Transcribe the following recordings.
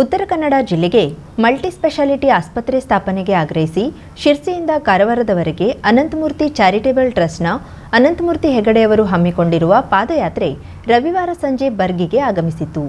ಉತ್ತರ ಕನ್ನಡ ಜಿಲ್ಲೆಗೆ multi speciality ಆಸ್ಪತ್ರೆ ಸ್ಥಾಪನೆಗೆ ಆಗ್ರಹಿಸಿ ಶಿರ್ಸಿಯಿಂದ ಕಾರವಾರದವರೆಗೆ ಅನಂತಮೂರ್ತಿ ಚಾರಿಟೇಬಲ್ ಟ್ರಸ್ಟ್ನ ಅನಂತಮೂರ್ತಿ ಹೆಗಡೆಯವರು ಹಮ್ಮಿಕೊಂಡಿರುವ ಪಾದಯಾತ್ರೆ ರವಿವಾರ ಸಂಜೆ ಬರ್ಗಿಗೆ ಆಗಮಿಸಿತು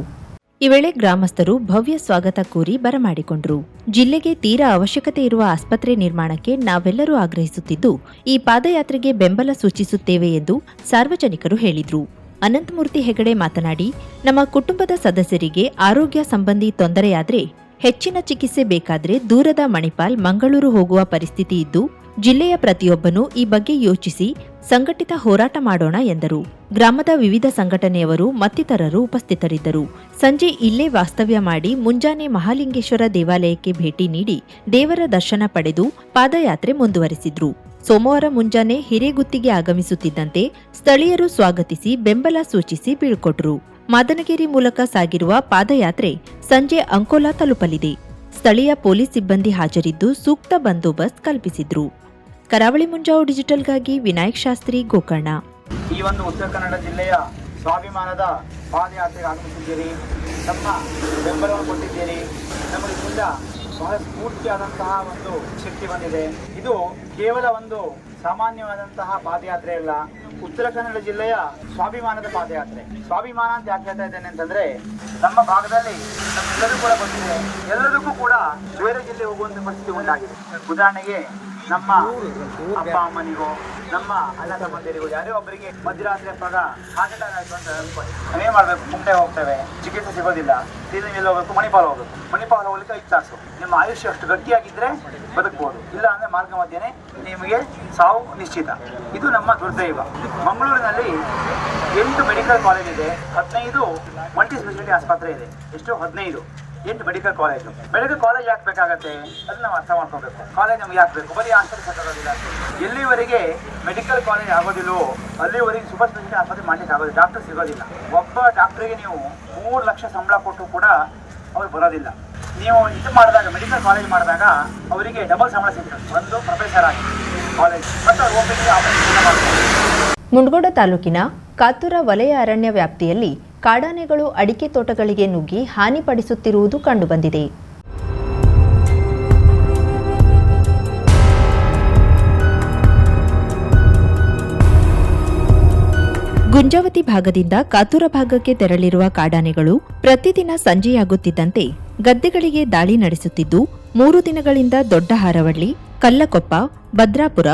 ಈ ವೇಳೆ ಗ್ರಾಮಸ್ಥರು ಭವ್ಯ ಸ್ವಾಗತ ಕೋರಿ ಬರಮಾಡಿಕೊಂಡರು ಜಿಲ್ಲೆಗೆ ತೀರಾ ಅವಶ್ಯಕತೆ ಇರುವ ಆಸ್ಪತ್ರೆ ನಿರ್ಮಾಣಕ್ಕೆ ನಾವೆಲ್ಲರೂ ಆಗ್ರಹಿಸುತ್ತಿದ್ದು, ಈ ಪಾದಯಾತ್ರೆಗೆ ಬೆಂಬಲ ಸೂಚಿಸುತ್ತೇವೆ ಎಂದು ಸಾರ್ವಜನಿಕರು ಹೇಳಿದರು. ಅನಂತಮೂರ್ತಿ ಹೆಗಡೆ ಮಾತನಾಡಿ, ನಮ್ಮ ಕುಟುಂಬದ ಸದಸ್ಯರಿಗೆ ಆರೋಗ್ಯ ಸಂಬಂಧಿ ತೊಂದರೆಯಾದರೆ ಹೆಚ್ಚಿನ ಚಿಕಿತ್ಸೆ ಬೇಕಾದರೆ ದೂರದ ಮಣಿಪಾಲ್, ಮಂಗಳೂರು ಹೋಗುವ ಪರಿಸ್ಥಿತಿ ಇದ್ದು, ಜಿಲ್ಲೆಯ ಪ್ರತಿಯೊಬ್ಬನು ಈ ಬಗ್ಗೆ ಯೋಚಿಸಿ ಸಂಘಟಿತ ಹೋರಾಟ ಮಾಡೋಣ ಎಂದರು. ಗ್ರಾಮದ ವಿವಿಧ ಸಂಘಟನೆಯವರು ಮತ್ತಿತರರು ಉಪಸ್ಥಿತರಿದ್ದರು. ಸಂಜೆ ಇಲ್ಲೇ ವಾಸ್ತವ್ಯ ಮಾಡಿ ಮುಂಜಾನೆ ಮಹಾಲಿಂಗೇಶ್ವರ ದೇವಾಲಯಕ್ಕೆ ಭೇಟಿ ನೀಡಿ ದೇವರ ದರ್ಶನ ಪಡೆದು ಪಾದಯಾತ್ರೆ ಮುಂದುವರೆಸಿದ್ರು. ಸೋಮವಾರ ಮುಂಜಾನೆ ಹಿರೇಗುತ್ತಿಗೆ ಆಗಮಿಸುತ್ತಿದ್ದಂತೆ ಸ್ಥಳೀಯರು ಸ್ವಾಗತಿಸಿ ಬೆಂಬಲ ಸೂಚಿಸಿ ಬೀಳ್ಕೊಟ್ರು. ಮಾದನಗಿರಿ ಮೂಲಕ ಸಾಗಿರುವ ಪಾದಯಾತ್ರೆ ಸಂಜೆ ಅಂಕೋಲಾ ತಲುಪಲಿದೆ. ಸ್ಥಳೀಯ ಪೊಲೀಸ್ ಸಿಬ್ಬಂದಿ ಹಾಜರಿದ್ದು ಸೂಕ್ತ ಬಂದೋಬಸ್ತ್ ಕಲ್ಪಿಸಿದ್ರು. ಕರಾವಳಿ ಮುಂಜಾವು ಡಿಜಿಟಲ್ಗಾಗಿ ವಿನಾಯಕ್ ಶಾಸ್ತ್ರಿ, ಗೋಕರ್ಣ. ಈ ಒಂದು ಉತ್ತರ ಕನ್ನಡ ಜಿಲ್ಲೆಯ ಸ್ವಾಭಿಮಾನದ ಪಾದಯಾತ್ರೆಗೆ ಆಗಮಿಸಿದ್ದೀರಿ. ತಮ್ಮ ಬೆಂಬಲವನ್ನು ಕೊಟ್ಟಿದ್ದೀರಿ. ನಮಗೆ ಬಹಳ ಸ್ಫೂರ್ತಿಯಾದಂತಹ ಒಂದು ಶಕ್ತಿ ಬಂದಿದೆ. ಇದು ಕೇವಲ ಒಂದು ಸಾಮಾನ್ಯವಾದಂತಹ ಪಾದಯಾತ್ರೆ ಅಲ್ಲ, ಉತ್ತರ ಕನ್ನಡ ಜಿಲ್ಲೆಯ ಸ್ವಾಭಿಮಾನದ ಪಾದಯಾತ್ರೆ. ಸ್ವಾಭಿಮಾನ ಅಂತ ಯಾಕೆ ಹೇಳ್ತಾ ಇದ್ದೇನೆ ಅಂತಂದ್ರೆ, ನಮ್ಮ ಭಾಗದಲ್ಲಿ ನಮ್ಮೆಲ್ಲರೂ ಕೂಡ ಬಂದಿದೆ. ಎಲ್ಲರಿಗೂ ಕೂಡ ಬೇರೆ ಜಿಲ್ಲೆ ಹೋಗುವಂತ ಪರಿಸ್ಥಿತಿ ಉಂಟಾಗಿದೆ. ಉದಾಹರಣೆಗೆ ನಮ್ಮ ಅಪ್ಪ, ಅಮ್ಮನಿಗೋ, ನಮ್ಮ ಅಣ್ಣ ತಮ್ಮಂದಿರಿಗೂ, ಯಾರೇ ಒಬ್ಬರಿಗೆ ಮಧ್ಯರಾತ್ರಿ ಅಪ್ಪಾಗ ಹಾರ್ಟ್ ಅಟ್ಯಾಕ್ ಅಂತ ಅನ್ಕೊಳ್ಳಿ ಮಾಡ್ಬೇಕು. ಮುಂದೆ ಹೋಗ್ತೇವೆ. ಚಿಕಿತ್ಸೆ ಸಿಗೋದಿಲ್ಲ. ಸೀದಾ ಎಲ್ಲಿ ಹೋಗ್ಬೇಕು? ಮಣಿಪಾಲ್ ಹೋಗ್ಬೇಕು. ಮಣಿಪಾಲ್ ಹೋಗ್ಲಿಕ್ಕೆ ಐದು ತಾಸು. ನಿಮ್ಮ ಆಯುಷ್ಯ ಅಷ್ಟು ಗಟ್ಟಿಯಾಗಿದ್ರೆ ಬದುಕ್ಬೋದು. ಇಲ್ಲ ಅಂದ್ರೆ ಮಾರ್ಗ ಮಧ್ಯನೇ ನಿಮಗೆ ಸಾವು ನಿಶ್ಚಿತ. ಇದು ನಮ್ಮ ದುರ್ದೈವ. ಮಂಗಳೂರಿನಲ್ಲಿ ಎಂಟು ಮೆಡಿಕಲ್ ಕಾಲೇಜ್ ಇದೆ. ಹದಿನೈದು ಮಲ್ಟಿ ಸ್ಪೆಷಾಲಿಟಿ ಆಸ್ಪತ್ರೆ ಇದೆ. ಎಷ್ಟು ಹದಿನೈದು. ಎಂಟು ಮೆಡಿಕಲ್ ಕಾಲೇಜು ಮೆಡಿಕಲ್ ಕಾಲೇಜ್ ಯಾಕೆ ಬೇಕಾಗತ್ತೆ? ಅದನ್ನ ನಾವು ಅರ್ಥ ಮಾಡ್ಕೋಬೇಕು. ಕಾಲೇಜ್ ನಮ್ಗೆ ಯಾಕೆ ಬೇಕು? ಬರೀ ಆಸ್ಪತ್ರೆ ಸಾಕಾಗೋದಿಲ್ಲ ಎಲ್ಲಿವರೆಗೆ ಮೆಡಿಕಲ್ ಕಾಲೇಜ್ ಆಗೋದಿಲ್ಲ, ಅಲ್ಲಿವರೆಗೆ ಸೂಪರ್ ಸ್ಪೆಷಾಲಿಟಿ ಆಸ್ಪತ್ರೆ ಮಾಡ್ಲಿಕ್ಕೆ ಆಗೋದಿಲ್ಲ. ಡಾಕ್ಟರ್ ಸಿಗೋದಿಲ್ಲ. ಒಬ್ಬ ಡಾಕ್ಟ್ರಿಗೆ ನೀವು ಮೂರು ಲಕ್ಷ ಸಂಬಳ ಕೊಟ್ಟು ಕೂಡ ಅವ್ರು ಬರೋದಿಲ್ಲ. ನೀವು ಇದು ಮಾಡಿದಾಗ ಮೆಡಿಕಲ್ ಕಾಲೇಜ್ ಮಾಡಿದಾಗ ಅವರಿಗೆ ಡಬಲ್ ಸಂಬಳ ಸಿಗ್ತದೆ. ಒಂದು ಪ್ರೊಫೆಸರ್ ಆಗಿ ಕಾಲೇಜ್ ಮತ್ತು ಅವ್ರು ಒಬ್ಬರಿಗೆ ಮುಂಡಗೋಡ ತಾಲೂಕಿನ ಕಾತುರ ವಲಯ ಅರಣ್ಯ ವ್ಯಾಪ್ತಿಯಲ್ಲಿ ಕಾಡಾನೆಗಳು ಅಡಿಕೆ ತೋಟಗಳಿಗೆ ನುಗ್ಗಿ ಹಾನಿಪಡಿಸುತ್ತಿರುವುದು ಕಂಡುಬಂದಿದೆ. ಗುಂಜಾವತಿ ಭಾಗದಿಂದ ಕಾತೂರ ಭಾಗಕ್ಕೆ ತೆರಳಿರುವ ಕಾಡಾನೆಗಳು ಪ್ರತಿದಿನ ಸಂಜೆಯಾಗುತ್ತಿದ್ದಂತೆ ಗದ್ದೆಗಳಿಗೆ ದಾಳಿ ನಡೆಸುತ್ತಿದ್ದು, ಮೂರು ದಿನಗಳಿಂದ ದೊಡ್ಡ ಹಾರವಳ್ಳಿ, ಕಲ್ಲಕೊಪ್ಪ, ಭದ್ರಾಪುರ,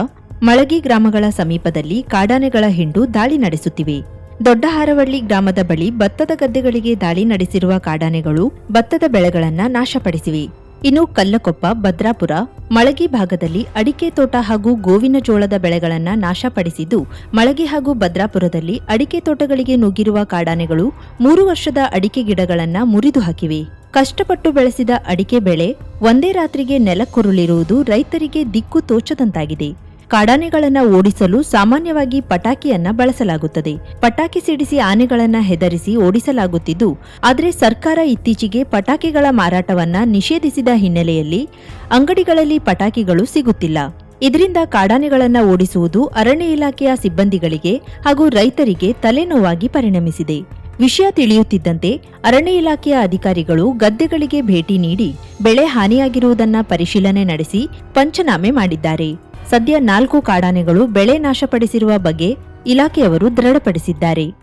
ಮಳಗಿ ಗ್ರಾಮಗಳ ಸಮೀಪದಲ್ಲಿ ಕಾಡಾನೆಗಳ ಹಿಂಡು ದಾಳಿ ನಡೆಸುತ್ತಿವೆ. ದೊಡ್ಡ ಹಾರವಳ್ಳಿ ಗ್ರಾಮದ ಬಳಿ ಭತ್ತದ ಗದ್ದೆಗಳಿಗೆ ದಾಳಿ ನಡೆಸಿರುವ ಕಾಡಾನೆಗಳು ಭತ್ತದ ಬೆಳೆಗಳನ್ನ ನಾಶಪಡಿಸಿವೆ. ಇನ್ನು ಕಲ್ಲಕೊಪ್ಪ, ಭದ್ರಾಪುರ, ಮಳಗಿ ಭಾಗದಲ್ಲಿ ಅಡಿಕೆ ತೋಟ ಹಾಗೂ ಗೋವಿನ ಜೋಳದ ಬೆಳೆಗಳನ್ನ ನಾಶಪಡಿಸಿದ್ದು, ಮಳಗಿ ಹಾಗೂ ಭದ್ರಾಪುರದಲ್ಲಿ ಅಡಿಕೆ ತೋಟಗಳಿಗೆ ನುಗ್ಗಿರುವ ಕಾಡಾನೆಗಳು ಮೂರು ವರ್ಷದ ಅಡಿಕೆ ಗಿಡಗಳನ್ನ ಮುರಿದು ಹಾಕಿವೆ. ಕಷ್ಟಪಟ್ಟು ಬೆಳೆಸಿದ ಅಡಿಕೆ ಬೆಳೆ ಒಂದೇ ರಾತ್ರಿಗೆ ನೆಲಕ್ಕುರುಳಿರುವುದು ರೈತರಿಗೆ ದಿಕ್ಕು ತೋಚದಂತಾಗಿದೆ. ಕಾಡಾನೆಗಳನ್ನ ಓಡಿಸಲು ಸಾಮಾನ್ಯವಾಗಿ ಪಟಾಕಿಯನ್ನ ಬಳಸಲಾಗುತ್ತದೆ. ಪಟಾಕಿ ಸಿಡಿಸಿ ಆನೆಗಳನ್ನ ಹೆದರಿಸಿ ಓಡಿಸಲಾಗುತ್ತಿದ್ದು, ಆದರೆ ಸರ್ಕಾರ ಇತ್ತೀಚೆಗೆ ಪಟಾಕಿಗಳ ಮಾರಾಟವನ್ನ ನಿಷೇಧಿಸಿದ ಹಿನ್ನೆಲೆಯಲ್ಲಿ ಅಂಗಡಿಗಳಲ್ಲಿ ಪಟಾಕಿಗಳು ಸಿಗುತ್ತಿಲ್ಲ. ಇದರಿಂದ ಕಾಡಾನೆಗಳನ್ನ ಓಡಿಸುವುದು ಅರಣ್ಯ ಇಲಾಖೆಯ ಸಿಬ್ಬಂದಿಗಳಿಗೆ ಹಾಗೂ ರೈತರಿಗೆ ತಲೆನೋವಾಗಿ ಪರಿಣಮಿಸಿದೆ. ವಿಷಯ ತಿಳಿಯುತ್ತಿದ್ದಂತೆ ಅರಣ್ಯ ಇಲಾಖೆಯ ಅಧಿಕಾರಿಗಳು ಗದ್ದೆಗಳಿಗೆ ಭೇಟಿ ನೀಡಿ ಬೆಳೆ ಹಾನಿಯಾಗಿರುವುದನ್ನ ಪರಿಶೀಲನೆ ನಡೆಸಿ ಪಂಚನಾಮೆ ಮಾಡಿದ್ದಾರೆ. ಸದ್ಯ ನಾಲ್ಕು ಕಾಡಾನೆಗಳು ಬೆಳೆ ನಾಶಪಡಿಸಿರುವ ಬಗ್ಗೆ ಇಲಾಖೆಯವರು ದೃಢಪಡಿಸಿದ್ದಾರೆ.